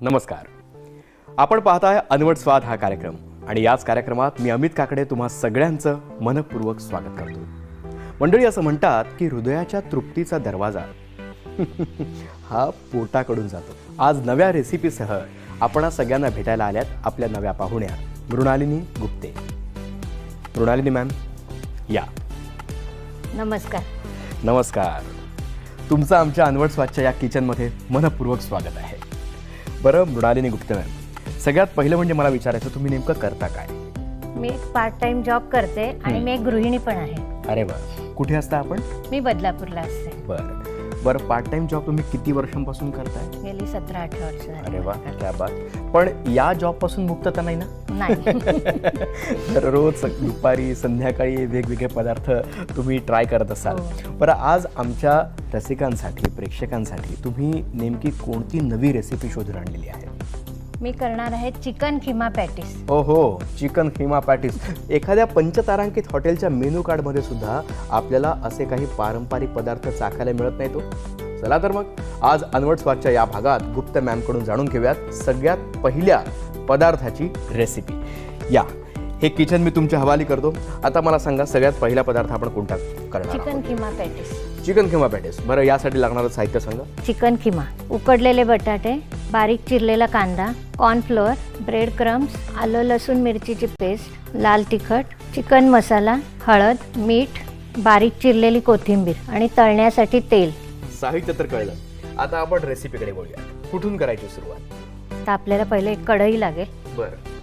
नमस्कार. आपण पाहताय अनवट स्वाद हा कार्यक्रम आणि याच कार्यक्रमात मी अमित काकडे तुम्हा सगळ्यांचं मनपूर्वक स्वागत करतो. मंडळी असं म्हणतात की हृदयाच्या तृप्तीचा दरवाजा हा पोटाकडून जातो. आज नव्या रेसिपीसह आपण सगळ्यांना भेटायला आल्यात आपल्या नव्या पाहुण्या मृणालिनी गुप्ते. मृणालिनी मॅम या. नमस्कार. नमस्कार. तुमचं आमच्या अनवट स्वादच्या या किचनमध्ये मनपूर्वक स्वागत आहे. बरं मृणालिनी गुप्ते मॅम सगळ्यात पहिलं म्हणजे मला विचारायचं तुम्ही नेमकं करता काय? मी एक पार्ट टाइम जॉब करते आणि मी एक गृहिणी पण आहे. अरे वा. कुठे असता आपण? मी बदलापूरला असते. बरं. बरं पार्ट टाइम जॉब तुम्ही किती वर्षांपासून करताय? गेली सतरा अठरा वर्ष झाली. अरे वा मला क्या बात. पण या जॉबपासून मुक्तता नाही ना? नाही. तर रोज दुपारी संध्याकाळी वेगवेगळे पदार्थ तुम्ही ट्राय करत असाल. हो. बरं आज आमच्या रसिकांसाठी प्रेक्षकांसाठी तुम्ही नेमकी कोणती नवी रेसिपी शोधून आणलेली आहे? मी करणार आहे चिकन खिमा पॅटीस. हो चिकन खिमा पॅटीस. एखाद्या पंचतारांकित हॉटेलच्या मेनू कार्डमध्ये सुद्धा आपल्याला असे काही पारंपरिक पदार्थ चाखायला मिळत नाही तो चला तर मग आज अनवट स्वादच्या या भागात गुप्त मॅमकडून जाणून घेऊयात सगळ्यात पहिल्या पदार्थाची रेसिपी या हे किचन मी तुमच्या हवाली करतो. आता मला सांगा सगळ्यात पहिला पदार्थ आपण कोणता करणार chicken keema patties. Chicken keema patties बरं यासाठी लागणारं साहित्य सांगा. चिकन खिमा. उकडलेले बटाटे बारीक चिरलेला कांदा कॉर्नफ्लोअर ब्रेड क्रम्स आलं लसूण मिरचीची पेस्ट लाल तिखट चिकन मसाला हळद मीठ बारीक चिरलेली कोथिंबीर आणि तळण्यासाठी तेल. साहित्य तर कळलं. आता आपण रेसिपीकडे बोलूया कुठून करायची सुरुवात? तर आपल्याला पहिले एक कढई लागेल. बरं.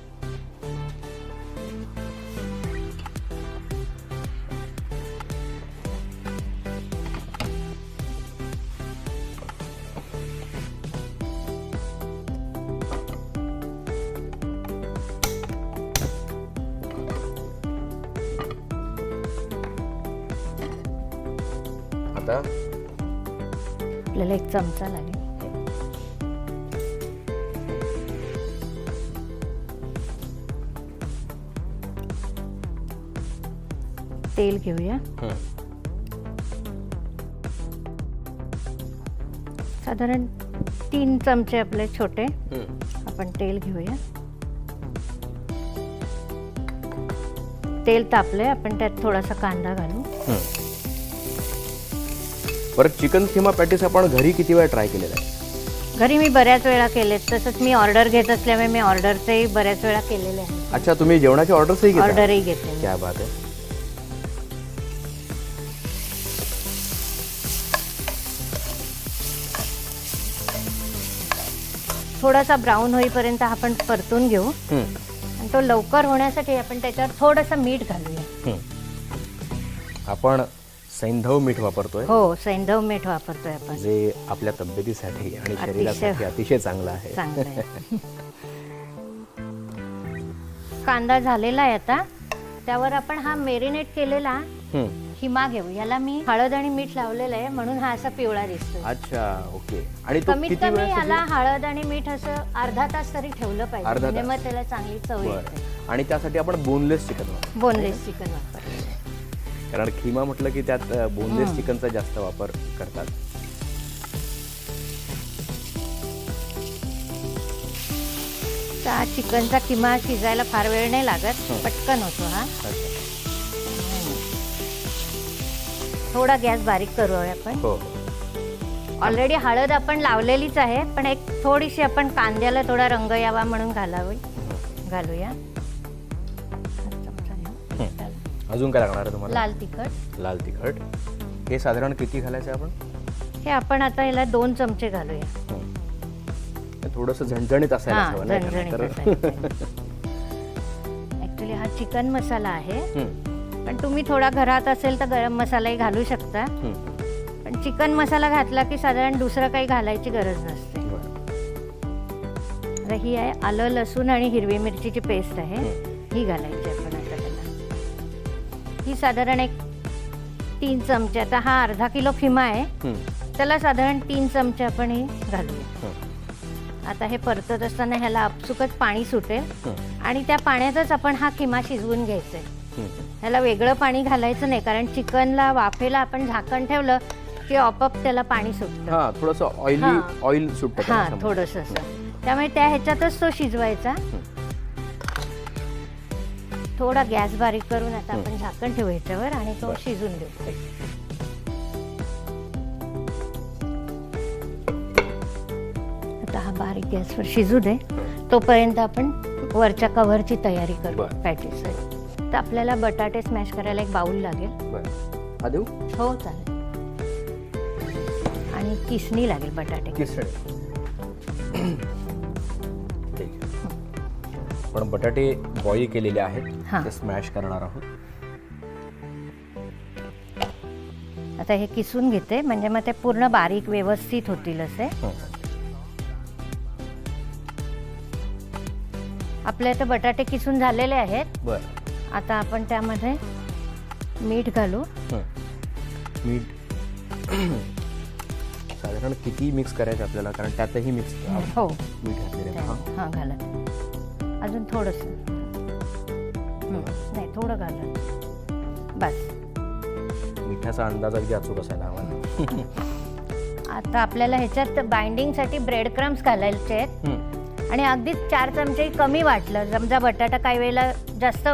आता आपल्याला एक चमचा लागेल. तेल घेऊया. हं. साधारण तीन चमचे आपले छोटे. आपण तेल घेऊया. तेल तापले आपण त्यात थोडासा कांदा घालू. बरं चिकन किमा पॅटीस आपण घरी किती वेळा ट्राय केलेला आहे? घरी मी बऱ्याच वेळा केलेत. तसंच मी ऑर्डर घेत असल्यामुळे मी ऑर्डरचेही बऱ्याच वेळा केलेले आहे अच्छा तुम्ही जेवणाची ऑर्डरही घेता? ऑर्डरही घेते मी. क्या बात आहे. थोडासा ब्राऊन होईपर्यंत आपण परतून घेऊ. हं. आणि तो लवकर होण्यासाठी आपण त्याच्यावर थोडंसं मीठ घालूया. आपण सैंधव मीठ वापरतोय. हो सैंधव मीठ वापरतोय आपण. जे आपल्या तब्येतीसाठी आणि अतिशय- शरीरासाठी अतिशय चांगलं आहे. चांगलं आहे. कांदा झालेला आहे आता. त्यावर आपण हा मेरिनेट केलेला. हिमा घेऊ. याला मी हळद आणि मीठ लावलेलं आहे म्हणून हा असा पिवळा दिसतोय. अच्छा ओके. आणि तो कमीत किती कमी वेळ याला हळद आणि मीठ असं अर्धा तास तरी ठेवलं पाहिजे. अर्धा म्हणजे तास. मग त्याला चांगली चव येते. आणि त्यासाठी आपण बोनलेस चिकन वापरतो बोनलेस चिकन वापरलेलं आहे. कारण खिमा म्हटलं की त्यात बोनलेस हं. चिकनचा जास्त वापर करतात हा चिकनचा किमा शिजायला फार वेळ नाही लागत हं. पटकन होतो हा. थोडा गॅस बारीक करूया आपण हो ऑलरेडी हळद आपण लावलेलीच आहे पण एक थोडीशी आपण कांद्याला थोडा रंग यावा म्हणून घालावी घालूया हा. हं. अजून काय लागणार आहे तुम्हाला? लाल तिखट. लाल तिखट. हे साधारण किती घालायचं आहे आपण? हे आपण आता याला दोन चमचे घालूया. थोडंसं झणझणीत असायला हा हवं नाही का? झणझणीत तर- ऍक्च्युली हा चिकन मसाला आहे. पण तुम्ही थोडा घरात असेल तर गरम मसालाही घालू शकता. पण चिकन मसाला घातला की साधारण दुसरं काही घालायची गरज नसते. बरं. आता ही आहे आलं लसूण आणि हिरवी मिरचीची पेस्ट आहे. ही घालायची ही साधारण एक तीन चमचे. आता हा अर्धा किलो खिमा आहे. हं, त्याला साधारण तीन चमचे आपण हे घालूया. आता हे परतत असताना ह्याला आपसुकच पाणी सुटेल. आणि त्या पाण्यातच आपण हा खिमा शिजवून घ्यायचा आहे. ह्याला वेगळं पाणी घालायचं नाही कारण चिकनला वाफेला आपण झाकण ठेवलं की आपोआप त्याला पाणी सुटतं. हा थोडंसं ऑइली. ऑइल सुटतं हा. थोडस असं. त्यामुळे त्या ह्याच्यातच तो शिजवायचा. थोडा गॅस बारीक करून आता आपण झाकण ठेवू ह्याच्यावर आणि तो. शिजून देऊ. आता हा बारीक गॅसवर शिजू दे. तोपर्यंत आपण वरच्या कव्हरची तयारी करू बरं. पॅटीस तर आपल्याला बटाटे स्मॅश करायला एक बाउल लागेल. बरं. हा देऊ? हो चालेल. आणि किसणी लागेल बटाटे. ठीक पण बटाटे बॉईल केलेले आहेत हां. ते स्मॅश करणार आहोत आता हे किसून घेते म्हणजे मग ते पूर्ण बारीक व्यवस्थित होतील असे हं. आपले आता बटाटे किसून झालेले आहेत बरं आता आपण त्यामध्ये मीठ घालू. मीठ साधारण किती मिक्स करायचं आपल्याला कारण त्यातही मिक्स हो मीठ घातलेलं आहे. हां. हां घालत अजून थोडंसं. नाही थोडं घालत बस. मिठाचा अंदाज अगदी अचूक असायला हवा. आता आपल्याला ह्याच्यात बाइंडिंगसाठी ब्रेड क्रम्स घालायचे आहेत. हं. आणि अगदीच चार चमचे कमी वाटलं. समजा बटाटा काही वेळेला जास्त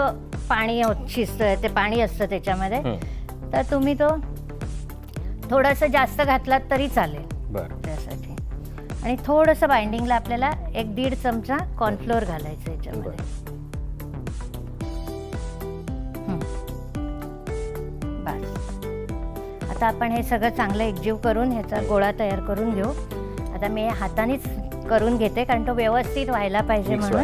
पाणी शिजतं ते पाणी असतं त्याच्यामध्ये. तर तुम्ही तो थोडंसं जास्त घातलात तरी चालेल. आणि थोडंसं बाइंडिंगला आपल्याला एक दीड चमचा कॉर्नफ्लोअर घालायचं याच्यामध्ये. हं. बस. आता आपण हे सगळं चांगलं एकजीव करून ह्याचा गोळा तयार करून घेऊ. आता मी हे हातानेच करून घेते कारण तो व्यवस्थित व्हायला पाहिजे म्हणून.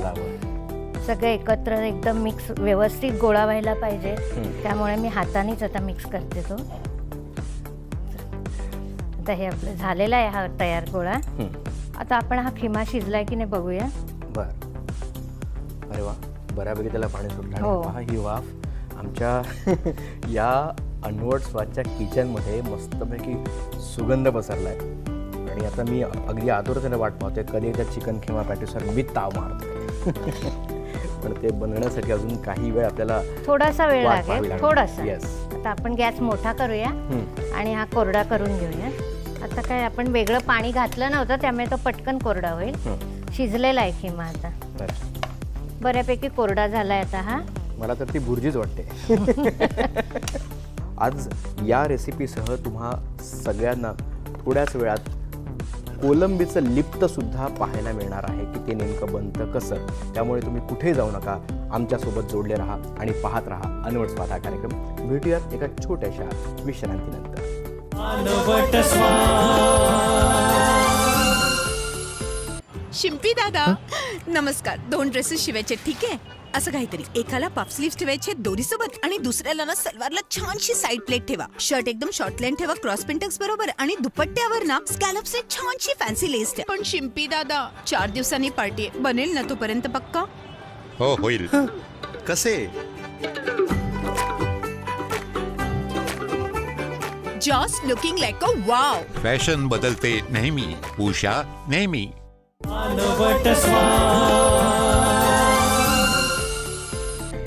सगळं एकत्र एकदम मिक्स व्यवस्थित गोळा व्हायला पाहिजे. त्यामुळे मी हातानेच आता मिक्स करते तो. आता हे आपलं झालेला आहे हा तयार गोळा. आता आपण हा खिमा शिजलाय की नाही बघूया. बर. अरे वा बऱ्यापैकी त्याला पाणी सुटलं हो. पहा ही वाफ. आमच्या या अनवट स्वादच्या किचनमध्ये मस्तपैकी सुगंध पसरलाय. आणि आता मी अगदी आतुरतेने वाट पाहतोय कधी त्या चिकन किंवा पॅटीसवर मी ताव मारतोय. पण ते बनवण्यासाठी अजून काही वेळ आपल्याला थोडासा वेळ वाट पाहावी लागेल. थोडासा. Yes. आता आपण गॅस मोठा करूया हं, आणि हा कोरडा करून घेऊया. आता काय आपण वेगळं पाणी घातलं नव्हतं त्यामुळे तो पटकन कोरडा होईल. शिजलेला आहे खिमा आता. बरं. बऱ्यापैकी कोरडा झालाय आता हा. मला तर ती बुर्जीच वाटते. आज या रेसिपीसह तुम्हा सगळ्यांना थोड्याच वेळात कोलंबीचं लिप्त सुद्धा पाहायला मिळणार आहे की ते नेमकं बनतं कसं? त्यामुळे तुम्ही कुठे जाऊ नका आमच्यासोबत जोडले राहा आणि पाहत राहा अनवट स्वाद हा कार्यक्रम. भेटूयात एका छोट्याशा विश्रांतीनंतर शिंपी दादा नमस्कार. दोन ड्रेसेस शिवायचे ठीक आहे? असं काहीतरी. एकाला पफ स्लीव्ह ठेवायचे दोरी सोबत आणि दुसऱ्याला ना सलवारला छानशी साईड प्लेट ठेवा. शर्ट एकदम शॉर्ट लाईन ठेवा क्रॉस पेंटक्स बरोबर आणि दुपट्ट्यावर ना स्कॅलप से छानशी फॅन्सी लेस ठेवा. पण शिंपी दादा चार दिवसांनी पार्टी आहे. बनेल ना तोपर्यंत पक्का? हो होईल. कसे? Just looking like a wow fashion बदलते नेहमी. उषा नेहमी.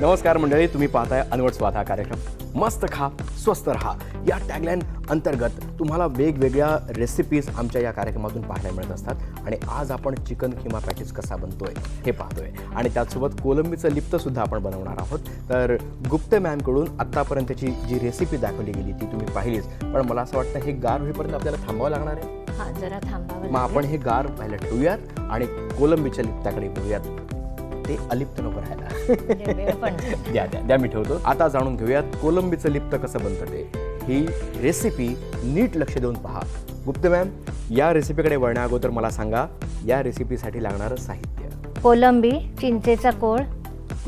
नमस्कार मंडळी तुम्ही पाहताय अनवट स्वाद हा कार्यक्रम. मस्त खा स्वस्त रहा. या टॅगलाईन अंतर्गत तुम्हाला वेगवेगळ्या रेसिपीज आमच्या या कार्यक्रमातून पाहायला मिळत असतात. आणि आज आपण चिकन किमा पॅटीस कसा बनतोय हे पाहतोय. आणि त्याचसोबत कोलंबीचं लिप्त सुद्धा आपण बनवणार आहोत. तर गुप्ते मॅमकडून आत्तापर्यंतची जी रेसिपी दाखवली गेली ती तुम्ही पाहिलीच. पण मला असं वाटतं हे गार होईपर्यंत आपल्याला थांबावं लागणार आहे. जरा थांबावं मग आपण. हे गार व्हायला ठेवूयात आणि कोलंबीच्या लिप्ताकडे बघूयात. ते अलिप्त नको राहायला. म्हणजे द्या द्या द्या मी ठेवतो. आता जाणून घेऊयात कोलंबीचं लिप्त कसं बनतं ते. ही रेसिपी नीट लक्ष देऊन पहा. गुप्त मॅम या रेसिपीकडे वळण्या अगोदर मला सांगा या रेसिपीसाठी लागणारं साहित्य. कोलंबी चिंचेचा कोळ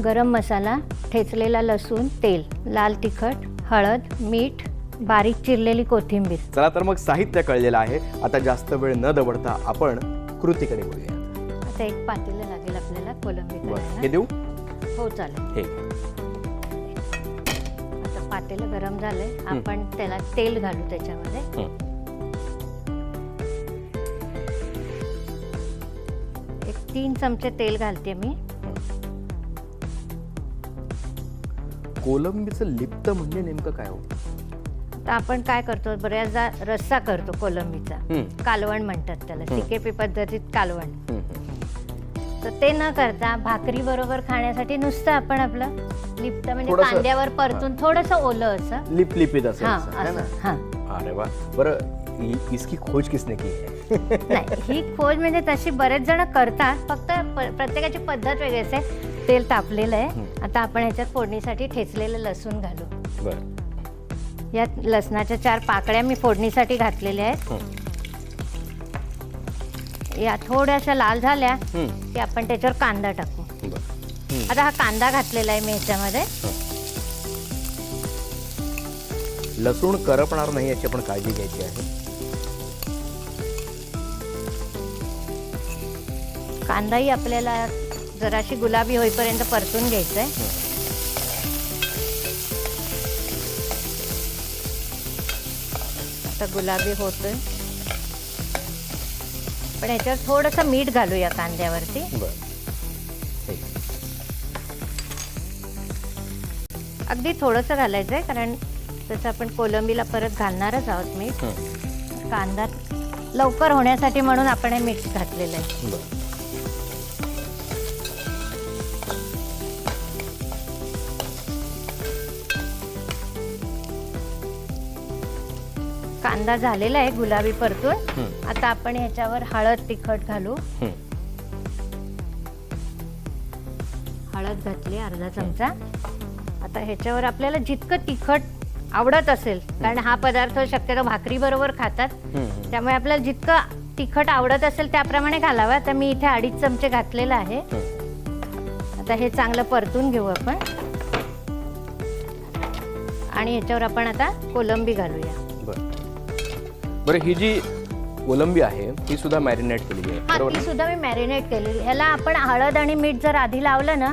गरम मसाला ठेचलेला लसूण तेल लाल तिखट हळद मीठ बारीक चिरलेली कोथिंबीर. चला तर मग साहित्य कळलेलं आहे. आता जास्त वेळ न दवडता आपण कृतीकडे बोलूया आता एक पातेलं लागेल आपल्याला कोलंबी बरं. हे करायला देऊ? हो चालेल. हे. आता पातेलं गरम झालंय. आपण त्याला तेल घालू त्याच्यामध्ये. हं. एक तीन चमचे तेल घालते मी. कोलंबीचं लिप्त म्हणजे नेमकं काय हो? तर आपण काय करतो? बऱ्याचदा रस्सा करतो कोलंबीचा. हं. कालवण म्हणतात त्याला. हं. सिकेपी पद्धतीत कालवण. तर ते न करता भाकरी बरोबर खाण्यासाठी नुसतं आपण आपलं लिप्त म्हणजे थोडंसं- कांद्यावर परतून थोडस ओलं असं. लिप लिपित हा असं, है ना? असं हा. अरे वा. बरं इ- इसकी खोज किसने की है? नाही ही खोज म्हणजे तशी बरेच जण करतात फक्त प- प्रत्येकाची पद्धत वेगळी असते तेल तापलेलं आहे. हं. आता आपण ह्याच्यात फोडणीसाठी ठेचलेलं लसूण घालू. बरं. यात लसणाच्या चार पाकळ्या मी फोडणीसाठी घातलेल्या आहेत. हं. या थोड्याशा लाल झाल्या. की आपण त्याच्यावर कांदा टाकू. बरं. आता हा कांदा घातलेला आहे मी ह्याच्यामध्ये लसूण करपणार नाही याची आपण काळजी घ्यायची आहे. कांदाही आपल्याला जराशी गुलाबी होईपर्यंत परतून घ्यायचंय. आता गुलाबी होतोय. पण ह्याच्यावर थोडंसं मीठ घालूया कांद्यावरती. अगदी थोडंसं घालायचंय कारण तसं आपण कोलंबीला परत घालणारच आहोत मीठ. कांदा लवकर होण्यासाठी म्हणून आपण हे मीठ घातलेलं आहे कांदा झालेला आहे गुलाबी परतून. हं. आता आपण ह्याच्यावर हळद तिखट घालू. हं. हळद घातली अर्धा चमचा. आता ह्याच्यावर आपल्याला जितकं तिखट आवडत असेल कारण हा पदार्थ शक्यतो भाकरी बरोबर खातात. हं, हं. त्यामुळे आपल्याला जितकं तिखट आवडत असेल त्याप्रमाणे घालावा. तर मी इथे अडीच चमचे घातलेलं आहे. आता हे चांगलं परतून घेऊ आपण. आणि ह्याच्यावर आपण आता कोलंबी घालूया. बरं ही जी कोलंबी आहे ती सुद्धा मॅरिनेट केलेली आहे हा बरोबर ती ना? सुद्धा मी मॅरिनेट केलेली ह्याला आपण हळद आणि मीठ जर आधी लावलं ना.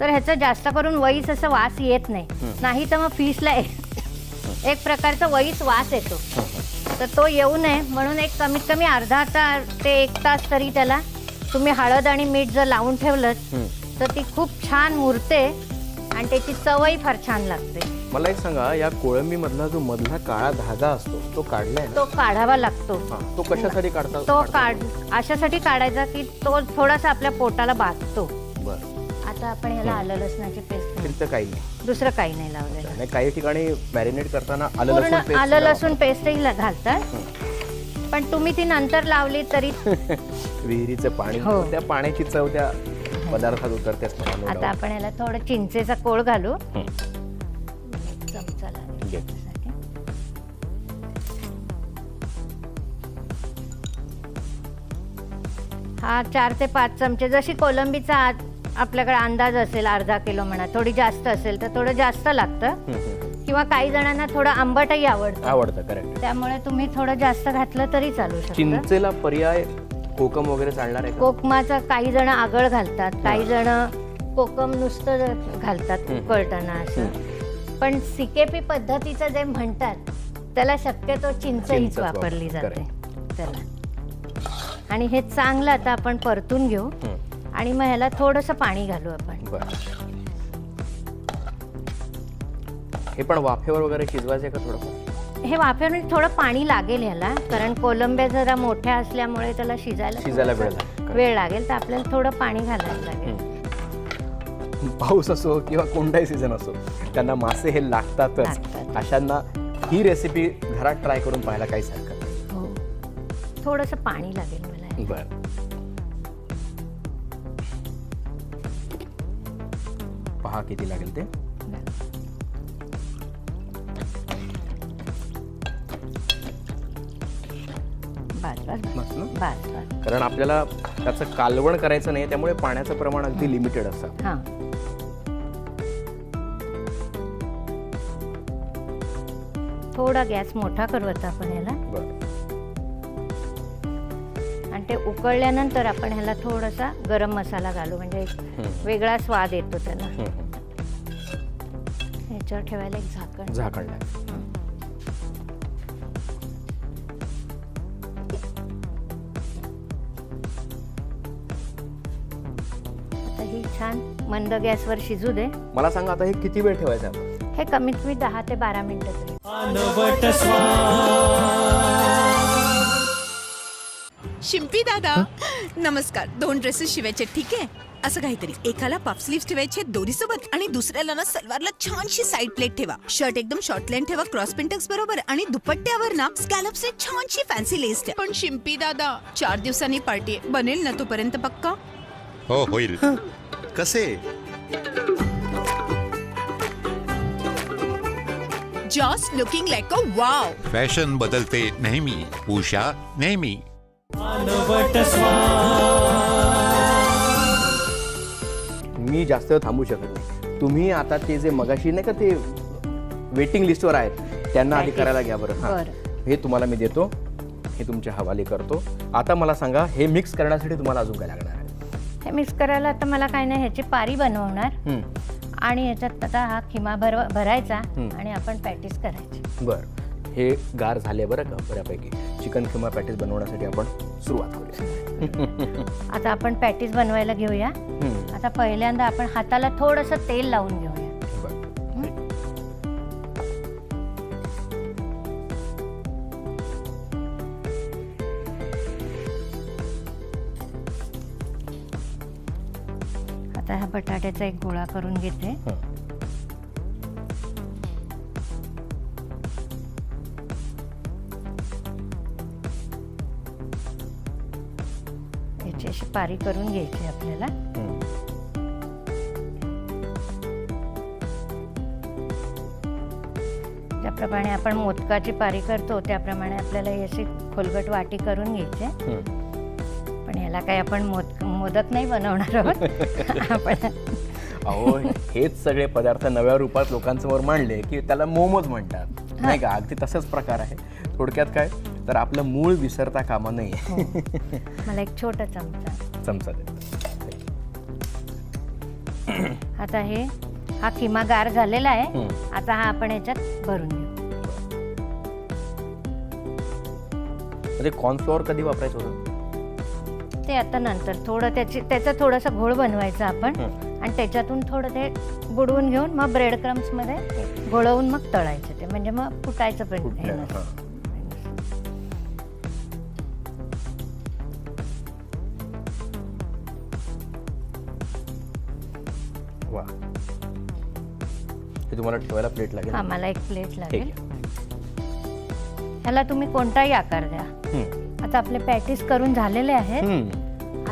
तर ह्याचं जास्त करून वईस असं वास येत नाही नाही तर मग फिशला एक एक प्रकारचा वईस वास येतो तर तो येऊ नये म्हणून एक कमीत कमी अर्धा तास ते एक तास तरी त्याला तुम्ही हळद आणि मीठ जर लावून ठेवलं. तर ती खूप छान मुरते आणि त्याची चवही फार छान लागते मला एक सांगा या कोळंबी मधला जो मधला काळा धागा असतो तो काढलाय ना? तो काढावा लागतो. हा, तो कशासाठी काढता तो काढ अशासाठी काढायचा की तो थोडासा आपल्या पोटाला बाधतो. बरं. आता आपण ह्याला आलं लसणाची पेस्ट तिथं काही नाही. दुसरं काही नाही लावलेलं. आणि काही ठिकाणी मॅरिनेट करताना आलं पूर्ण लसूण paste आलं लसूण पेस्टही घालतात. पण तुम्ही ती नंतर लावली तरी. विहिरीचं पाणी. हो. त्या पाण्याची चव त्या पदार्थात उतरते असं मला आता. आपण ह्याला थोडं चिंचेचा कोळ घालू. हं. चमचा लागेल घे. त्याच्यासाठी. हा चार ते पाच चमचे जशी कोलंबीचा आ- आपल्याकडे अंदाज असेल अर्धा किलो म्हणा थोडी जास्त असेल तर थोडं जास्त लागतं हं, हं, हं. किंवा काही जणांना थोडं आंबटही आवडतं आवडतं करेक्ट त्यामुळे तुम्ही थोडं जास्त घातलं तरी चालू शकतं चिंचेला पर्याय कोकम वगैरे चालणार आहे का कोकमाचा काही जण आगळ घालतात काही जण कोकम नुसतं घालतात हम्म. उकळताना असं पण सिकेपी पद्धतीचं जे म्हणतात त्याला शक्यतो चिंचहीच चिंचच वापरली वापर- जाते. त्याला आणि हे चांगलं आता आपण परतून घेऊ. हं, आणि मग ह्याला थोडंसं पाणी घालू आपण. बरं. हे पण वाफेवर वगैरे शिजवायचं का थोडं? हे वाफेवर थोडं पाणी लागेल ह्याला. कारण कोलंब्या जरा मोठ्या असल्यामुळे त्याला शिजायला शिजायला वेळ थोडंसं लागेल. वेळ लागेल तर आपल्याला थोडं पाणी घालायला लागेल. पाऊस असो किंवा कोणताही सीझन असो त्यांना मासे हे लागतातच. लागतात. अशांना ही रेसिपी घरात ट्राय करून पाहायला काहीच हरकत नाही. हो. थोडंसं पाणी लागेल मला. बरं. पहा किती लागेल ते. कारण आपल्याला त्याचं कालवण करायचं नाही त्यामुळे पाण्याचं प्रमाण अगदी लिमिटेड असतं. थोडा गॅस मोठा करू आता आपण ह्याला आणि ते उकळल्यानंतर आपण ह्याला थोडासा गरम मसाला घालू म्हणजे. वेगळा स्वाद येतो त्याला. ह्याच्यावर ठेवायला एक झाकण. झाकण आता ही छान मंद गॅसवर शिजू दे. मला सांगा आता हे किती वेळ ठेवायचं आहे हे कमीत कमी दहा ते बारा मिनिटं शिंपी दादा नमस्कार. दोन ड्रेसेस शिवायचे ठीक आहे? असं काहीतरी. एकाला पफ स्लीव्ह ठेवायचे दोरी सोबत आणि दुसऱ्याला ना सलवारला छानशी साईड प्लेट ठेवा. शर्ट एकदम शॉर्ट लाईन ठेवा क्रॉस पिंटक्स बरोबर आणि दुपट्ट्यावर ना स्कॅलप्स छानशी फॅन्सी लेस ठेवा. पण शिंपी दादा चार दिवसांनी पार्टी आहे. बनेल ना तोपर्यंत पक्का? हो होईल. कसे? Just looking like a wow fashion बदलते नेहमी. उषा नेहमी. मी जास्त थांबू शकत नाही. तुम्ही आता ते जे मगाशी नाही का ते वेटिंग लिस्टवर आहेत त्यांना आधी. करायला घ्या बरं. हां. हे तुम्हाला मी देतो. हे तुमच्या हवाली करतो. आता मला सांगा हे मिक्स करण्यासाठी तुम्हाला अजून काय लागणार आहे? हे मिक्स करायला आता मला काय नाही ह्याची पारी बनवणार. हं, आणि ह्याच्यात आता हा खिमा भर भरायचा. आणि आपण पॅटीस करायची. बरं. हे गार झाले बरं का बऱ्यापैकी? चिकन किंवा पॅटीस बनवण्यासाठी आपण सुरुवात करूया. आता आपण पॅटीस बनवायला घेऊया. आता पहिल्यांदा आपण हाताला थोडंसं तेल लावून घेऊया आता ह्या बटाट्याचा एक गोळा करून घेते हं. याची अशी पारी करून घ्यायची आपल्याला हं. ज्याप्रमाणे आपण मोदकाची पारी करतो त्याप्रमाणे आपल्याला ही अशी खोलगट वाटी करून घ्यायची. ह्याला काही आपण मोदक मोदक नाही बनवणार आहोत. आपण अहो हेच सगळे पदार्थ नव्या रूपात लोकांसमोर मांडले की त्याला मोमोज म्हणतात. नाही का? अगदी तसाच प्रकार आहे. थोडक्यात काय? तर आपलं मूळ विसरता कामा नये हो. मला एक छोटा चमचा. चमचा दे. आता हे हा किमा गार झालेला आहे. आता हा आपण याच्यात भरून घेऊ. म्हणजे कॉर्नफ्लॉवर कधी वापरायचं होतं? ते आता नंतर थोडं त्याची त्याचा थोडासा घोळ बनवायचा आपण. आणि त्याच्यातून थोडं ते बुडवून घेऊन मग ब्रेड क्रम्समध्ये घोळवून मग तळायचं ते म्हणजे मग फुटायचं पण हे फुटलं, नसतं. हां. वा हे तुम्हाला ठेवायला प्लेट लागेल हा मला एक प्लेट लागेल ह्याला तुम्ही कोणताही आकार द्या. आता आपले पॅटीस करून झालेले आहेत.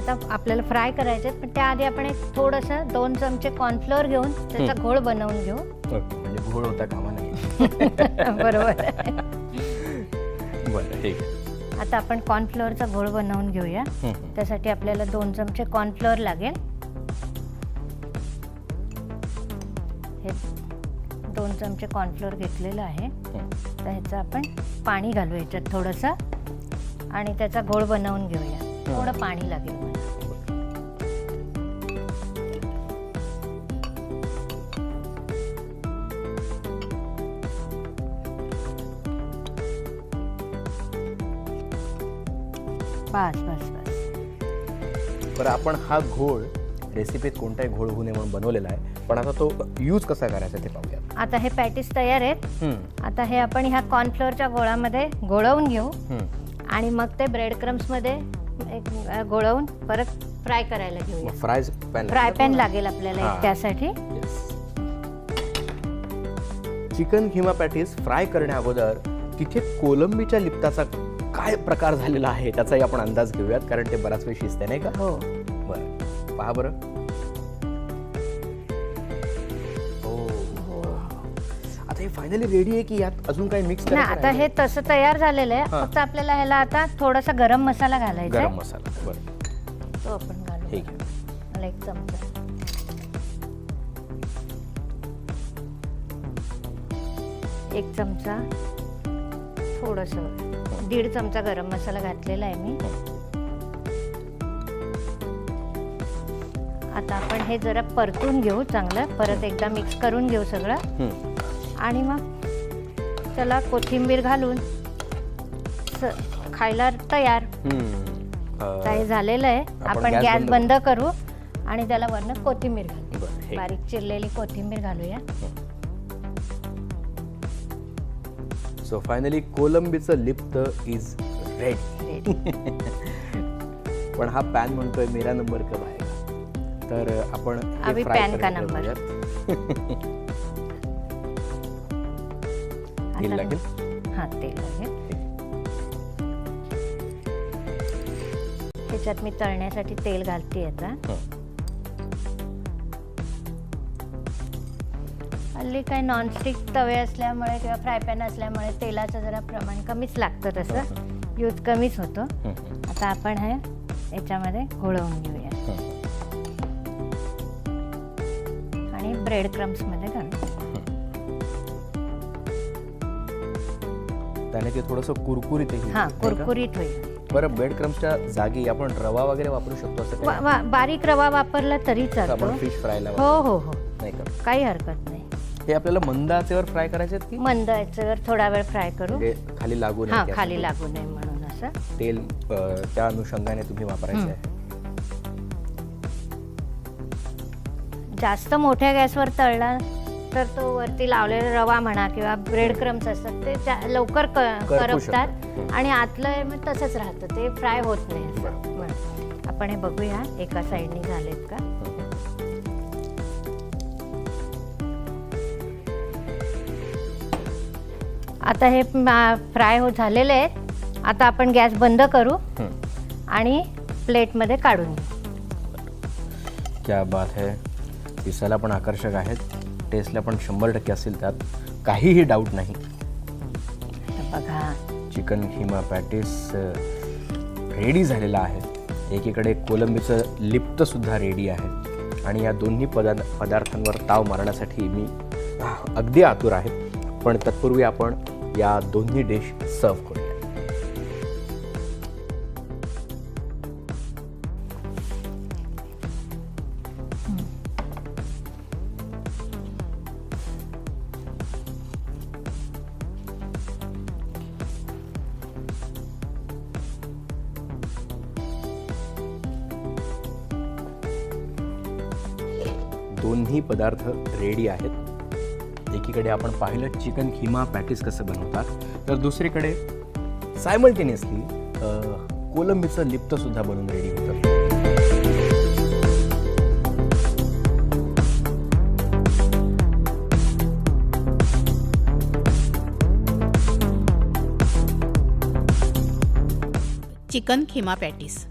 आता आपल्याला फ्राय करायचे आहेत, पण त्याआधी आपण एक थोडंसं दोन चमचे कॉर्नफ्लोअर घेऊन त्याचा घोळ बनवून घेऊ. म्हणजे घोळ होता कामा नाही बरोबर. बरं ठीक आहे आता आपण कॉर्नफ्लोअरचा घोळ बनवून घेऊया. त्यासाठी आपल्याला दोन चमचे कॉर्नफ्लोअर लागेल. हे दोन चमचे कॉर्नफ्लोअर घेतलेलं आहे. तर ह्याचं आपण पाणी घालू याच्यात थोडंसं. आणि त्याचा घोळ बनवून घेऊया. थोडं पाणी लागेल. बस बस बस. बरं आपण हा घोळ रेसिपीत कोणताही घोळ होऊ नये म्हणून बनवलेला आहे पण आता तो यूज कसा करायचा ते पाहूयात. आता हे पॅटीस तयार आहेत. आता हे आपण ह्या कॉर्नफ्लोअरच्या गोळामध्ये घोळवून घेऊ. आणि मग ते ब्रेड क्रम्समध्ये घोळवून परत फ्राय करायला फ्रायज पॅन फ्राय पॅन लागेल. आपल्याला. एक त्यासाठी. चिकन किंवा पॅटीस फ्राय करण्या अगोदर तिथे कोलंबीच्या लिप्ताचा काय प्रकार झालेला आहे त्याचाही आपण अंदाज घेऊयात कारण ते बराच वेळ शिजते नाही का? हो. बरं. पहा बरं. हो. आता हे फायनली रेडी आहे की यात अजून काही मिक्स नाही आता हे तसं तयार झालेलं आहे. हा. फक्त आपल्याला ह्याला आता थोडासा गरम मसाला घालायचा गरम आहे. मसाला बरं. तो आपण घालू. ठीक आहे. मला एक चमचा. एक चमचा थोडंसं. दीड चमचा गरम मसाला घातलेला आहे मी. आता आपण हे जरा परतून घेऊ चांगलं. परत एकदा मिक्स करून घेऊ सगळं. हं. आणि मग त्याला कोथिंबीर घालून खायला तयार. हं. काय झालेलं आहे. आपण गॅस बंद करू. आणि त्याला वरनं कोथिंबीर घालू. बरं. बारीक चिरलेली कोथिंबीर घालूया. सो फायनली कोलंबीचं लिप्त इज रेडी पण हा पॅन म्हणतोय मेरा नंबर कब आएगा तर आपण अभी पॅन का नंबर. तेल लागेल? हा तेल लागेल. त्याच्यात मी तळण्यासाठी तेल घालते आता. हल्ली काय नॉनस्टिक तवे असल्यामुळे किंवा फ्राय पॅन असल्यामुळे तेलाचं जरा प्रमाण कमीच लागतं तसं. यूज कमीच होतो. आता आपण हे याच्यामध्ये घोळवून घेऊया. आणि ब्रेड क्रम्समध्ये घालू त्याने ते थोडंसं कुरकुरीतही हां? कुरकुरीत होईल. बरं ब्रेड क्रम्सच्या जागी आपण रवा वगैरे वापरू शकतो असं वा- काही? वा- बारीक रवा वापरला तरी तर चालतो. आपण फिश फ्रायला हो हो हो. नाही का? काही हरकत नाही. हे आपल्याला मंद आचेवर फ्राय करायचे आहेत की मंद याच्यावर थोडा वेळ फ्राय करू म्हणजे खाली लागू नये हा खाली लागू नये म्हणून असं तेल अ, त्या अनुषंगाने तुम्ही वापरायचं. आहे जास्त मोठ्या गॅसवर तळला तर तो वरती लावलेला रवा म्हणा किंवा ब्रेड क्रम्स असतात ते जा- लवकर क- करपतात. हं. आणि आतलं मग तसंच राहतं ते फ्राय होत नाही असं बरं. आपण हे बघूया एका साईडनी झालेत का आता हे फ्राय हो झालेले आहेत. आता आपण गॅस बंद करू. आणि प्लेटमध्ये काढून घेऊ. क्या बात है. दिसायला पण आकर्षक आहेत. टेस्टला पण शंभर टक्के असेल त्यात. काहीही डाऊट नाही. बघा. चिकन खिमा पॅटीस रेडी झालेला आहे. एकीकडे कोलंबीचं लिप्तसुद्धा रेडी आहे. आणि या दोन्ही पदा पदार्थांवर ताव मारण्यासाठी मी अगदी आतुर आहे. पण तत्पूर्वी आपण या दोन्ही डिश सर्व करूया. दोन्ही पदार्थ रेडी आहेत. एकीकडे आपण पाहिलं चिकन खिमा पॅटीस कसं बनवतात तर दुसरीकडे सायमल्टेनियसली कोलंबीचं लिप्तसुद्धा बनवून रेडी होतं. Chicken keema patties.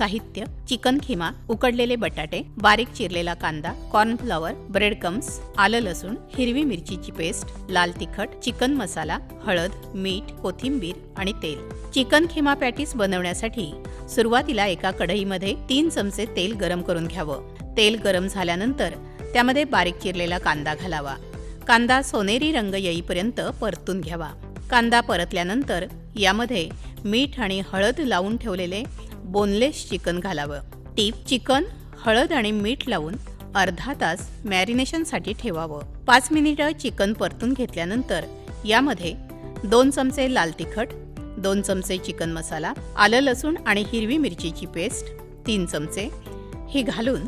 साहित्य चिकन खिमा उकडलेले बटाटे बारीक चिरलेला कांदा कॉर्नफ्लॉवर ब्रेड कम्स आलं लसूण हिरवी मिरचीची पेस्ट लाल तिखट चिकन मसाला हळद मीठ कोथिंबीर आणि तेल. चिकन खिमा पॅटीस बनवण्यासाठी सुरुवातीला एका कढईमध्ये तीन चमचे तेल गरम करून घ्यावं. तेल गरम झाल्यानंतर त्यामध्ये बारीक चिरलेला कांदा घालावा. कांदा सोनेरी रंग येईपर्यंत परतून घ्यावा. कांदा परतल्यानंतर यामध्ये मीठ आणि हळद लावून ठेवलेले बोनलेस चिकन घालावं. टीप चिकन हळद आणि मीठ लावून अर्धा तास मॅरिनेशनसाठी ठेवावं. पाच मिनिटं चिकन परतून घेतल्यानंतर यामध्ये दोन चमचे लाल तिखट दोन चमचे चिकन मसाला आलं लसूण आणि हिरवी मिरचीची पेस्ट तीन चमचे. ही घालून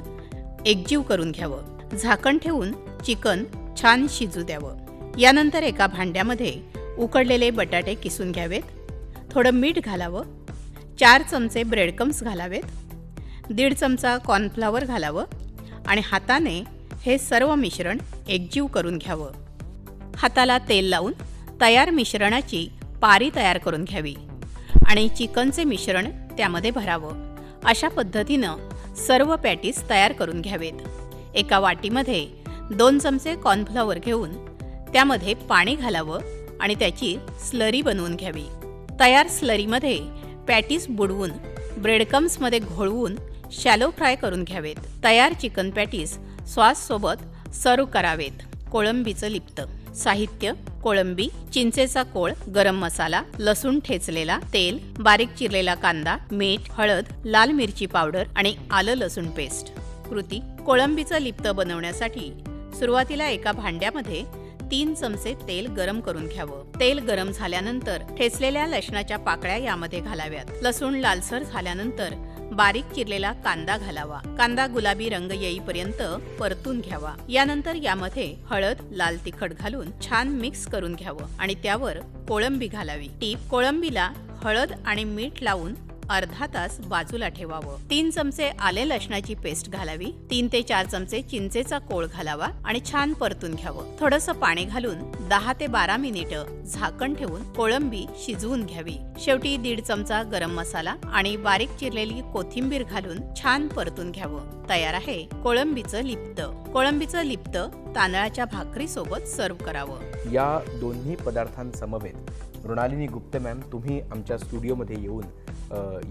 एकजीव करून घ्यावं. झाकण ठेवून चिकन छान शिजू द्यावं. यानंतर एका भांड्यामध्ये उकडलेले बटाटे किसून घ्यावेत. थोडं मीठ घालावं. चार चमचे ब्रेडकम्स घालावेत दीड चमचा कॉर्नफ्लॉवर घालावं आणि हाताने हे सर्व मिश्रण एकजीव करून घ्यावं. हाताला तेल लावून तयार मिश्रणाची पारी तयार करून घ्यावी आणि चिकनचे मिश्रण त्यामध्ये भरावं. अशा पद्धतीनं सर्व पॅटीस तयार करून घ्यावेत. एका वाटीमध्ये दोन चमचे कॉर्नफ्लॉवर घेऊन त्यामध्ये पाणी घालावं आणि त्याची स्लरी बनवून घ्यावी. तयार स्लरीमध्ये पॅटीस बुडवून ब्रेडकम्समध्ये घोळवून शॅलो फ्राय करून घ्यावेत. तयार चिकन पॅटीस सॉससोबत सर्व करावेत. कोळंबीचं लिप्त. साहित्य कोळंबी चिंचेचा कोळ गरम मसाला लसूण ठेचलेला तेल बारीक चिरलेला कांदा मीठ हळद लाल मिरची पावडर आणि आलं लसूण पेस्ट. कृती कोळंबीचं लिप्त बनवण्यासाठी सुरुवातीला एका भांड्यामध्ये तीन चमचे तेल गरम करून घ्यावं. तेल गरम झाल्यानंतर ठेचलेल्या लसणाच्या पाकळ्या यामध्ये घालाव्यात. लसूण लालसर झाल्यानंतर बारीक चिरलेला कांदा घालावा. कांदा गुलाबी रंग येईपर्यंत परतून घ्यावा. यानंतर यामध्ये हळद लाल तिखट घालून छान मिक्स करून घ्यावं आणि त्यावर कोळंबी घालावी. टीप कोळंबीला हळद आणि मीठ लावून अर्धा तास बाजूला ठेवावं. तीन चमचे आले लसणाची पेस्ट घालावी. तीन ते चार चमचे चिंचेचा कोळ घालावा आणि छान परतून घ्यावं. थोडस पाणी घालून दहा ते बारा मिनिटं झाकण ठेवून कोळंबी शिजवून घ्यावी. शेवटी दीड चमचा गरम मसाला आणि बारीक चिरलेली कोथिंबीर घालून छान परतून घ्यावं. तयार आहे. कोळंबीचं लिप्त. कोळंबीचं लिप्त तांदळाच्या भाकरी सोबत सर्व करावं. या दोन्ही पदार्थांसमवेत मृणालिनी गुप्ते मॅम तुम्ही आमच्या स्टुडिओमध्ये येऊन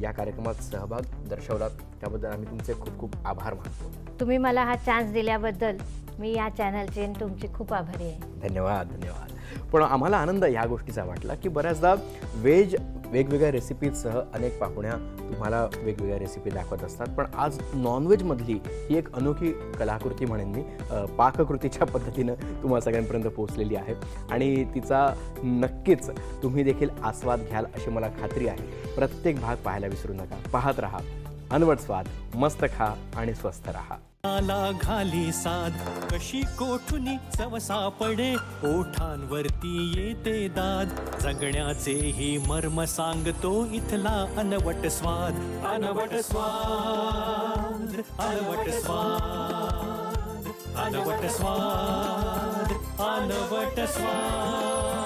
या कार्यक्रमात सहभाग दर्शवलात. त्याबद्दल आम्ही तुमचे खूप खूप आभार मानतो. तुम्ही मला हा चान्स दिल्याबद्दल मी या चॅनलचे तुमची खूप आभारी आहे. धन्यवाद धन्यवाद. पण आम्हाला आनंद या गोष्टीचा वाटला की बऱ्याचदा वेज वेगवेगळ्या रेसिपीजसह अनेक पाहुण्या तुम्हाला वेगवेगळ्या रेसिपी दाखवत असतात. पण आज नॉनव्हेजमधली ही एक अनोखी कलाकृती म्हणेन मी. पाककृतीच्या पद्धतीनं तुम्हाला सगळ्यांपर्यंत पोहोचलेली आहे. आणि तिचा नक्कीच तुम्ही देखील आस्वाद घ्याल अशी मला खात्री आहे. प्रत्येक भाग पाहायला विसरू नका. पाहत राहा. अनवट स्वाद मस्त खा आणि स्वस्त राहा. आला घाली साध कशी कोठुनी चव सापडे? ओठांवरती येते दाद जगण्याचे ही मर्म सांगतो इथला अनवट स्वाद. अनवट स्वाद अनवट स्वाद अनवट स्वाद अनवट स्वाद.